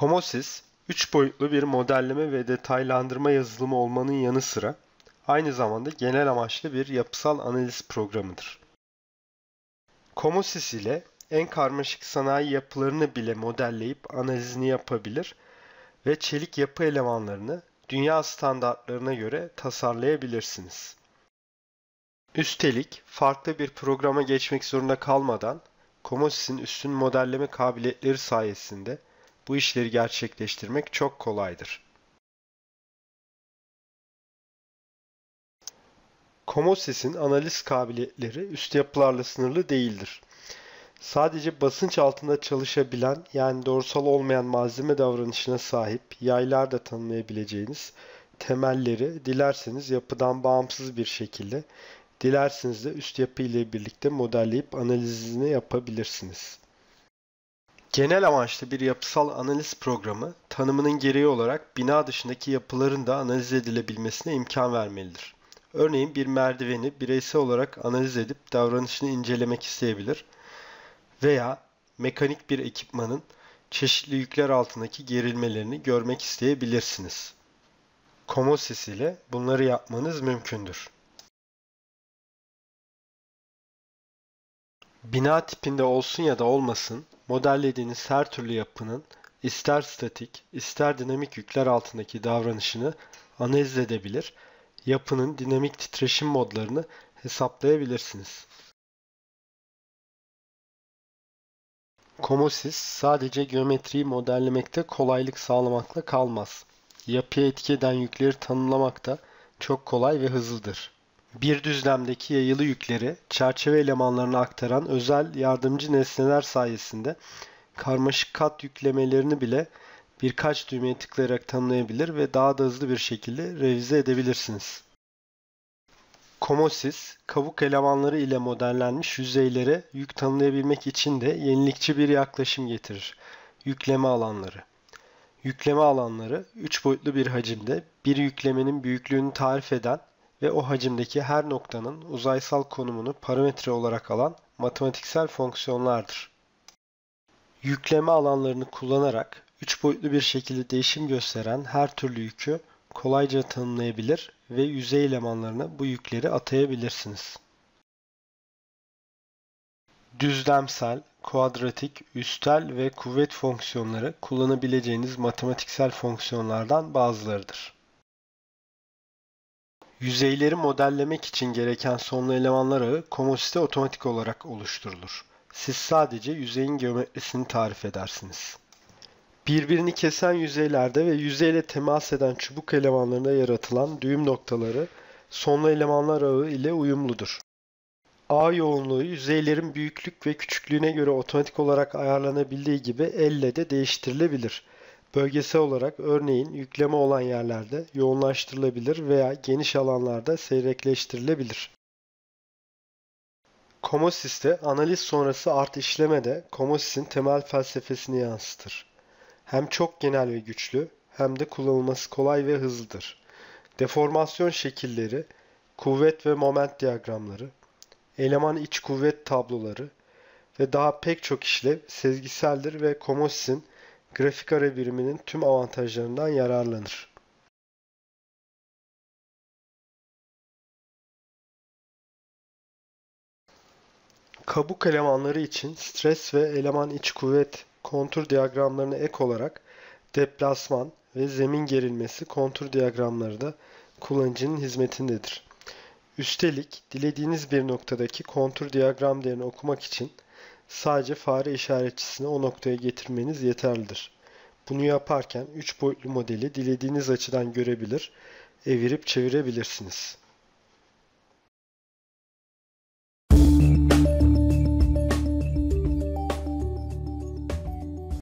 Comosys, 3 boyutlu bir modelleme ve detaylandırma yazılımı olmanın yanı sıra aynı zamanda genel amaçlı bir yapısal analiz programıdır. Comosys ile en karmaşık sanayi yapılarını bile modelleyip analizini yapabilir ve çelik yapı elemanlarını dünya standartlarına göre tasarlayabilirsiniz. Üstelik farklı bir programa geçmek zorunda kalmadan Comosys'in üstün modelleme kabiliyetleri sayesinde bu işleri gerçekleştirmek çok kolaydır. Comosys'in analiz kabiliyetleri üst yapılarla sınırlı değildir. Sadece basınç altında çalışabilen yani doğrusal olmayan malzeme davranışına sahip yaylar da tanımlayabileceğiniz temelleri dilerseniz yapıdan bağımsız bir şekilde dilerseniz de üst yapı ile birlikte modelleyip analizini yapabilirsiniz. Genel amaçlı bir yapısal analiz programı tanımının gereği olarak bina dışındaki yapıların da analiz edilebilmesine imkan vermelidir. Örneğin bir merdiveni bireysel olarak analiz edip davranışını incelemek isteyebilir veya mekanik bir ekipmanın çeşitli yükler altındaki gerilmelerini görmek isteyebilirsiniz. Comosys ile bunları yapmanız mümkündür. Bina tipinde olsun ya da olmasın, modellediğiniz her türlü yapının ister statik, ister dinamik yükler altındaki davranışını analiz edebilir, yapının dinamik titreşim modlarını hesaplayabilirsiniz. Comosys sadece geometriyi modellemekte kolaylık sağlamakla kalmaz. Yapıya etki eden yükleri tanımlamak da çok kolay ve hızlıdır. Bir düzlemdeki yayılı yükleri çerçeve elemanlarına aktaran özel yardımcı nesneler sayesinde karmaşık kat yüklemelerini bile birkaç düğmeye tıklayarak tanımlayabilir ve daha da hızlı bir şekilde revize edebilirsiniz. Comosys, kabuk elemanları ile modellenmiş yüzeylere yük tanımlayabilmek için de yenilikçi bir yaklaşım getirir. Yükleme alanları. Yükleme alanları 3 boyutlu bir hacimde bir yüklemenin büyüklüğünü tarif eden ve o hacimdeki her noktanın uzaysal konumunu parametre olarak alan matematiksel fonksiyonlardır. Yükleme alanlarını kullanarak 3 boyutlu bir şekilde değişim gösteren her türlü yükü kolayca tanımlayabilir ve yüzey elemanlarına bu yükleri atayabilirsiniz. Düzlemsel, kuadratik, üstel ve kuvvet fonksiyonları kullanabileceğiniz matematiksel fonksiyonlardan bazılarıdır. Yüzeyleri modellemek için gereken sonlu elemanlar ağı Comosys'te otomatik olarak oluşturulur. Siz sadece yüzeyin geometrisini tarif edersiniz. Birbirini kesen yüzeylerde ve yüzeyle temas eden çubuk elemanlarında yaratılan düğüm noktaları sonlu elemanlar ağı ile uyumludur. Ağ yoğunluğu yüzeylerin büyüklük ve küçüklüğüne göre otomatik olarak ayarlanabildiği gibi elle de değiştirilebilir. Bölgesel olarak örneğin yükleme olan yerlerde yoğunlaştırılabilir veya geniş alanlarda seyrekleştirilebilir. Comosys'te analiz sonrası art işleme de Comosys'in temel felsefesini yansıtır. Hem çok genel ve güçlü hem de kullanılması kolay ve hızlıdır. Deformasyon şekilleri, kuvvet ve moment diyagramları, eleman iç kuvvet tabloları ve daha pek çok işlev sezgiseldir ve Comosys'in grafik ara biriminin tüm avantajlarından yararlanır. Kabuk elemanları için stres ve eleman iç kuvvet kontur diyagramlarına ek olarak deplasman ve zemin gerilmesi kontur diyagramları da kullanıcının hizmetindedir. Üstelik dilediğiniz bir noktadaki kontur diyagram değerini okumak için sadece fare işaretçisini o noktaya getirmeniz yeterlidir. Bunu yaparken 3 boyutlu modeli dilediğiniz açıdan görebilir, evirip çevirebilirsiniz.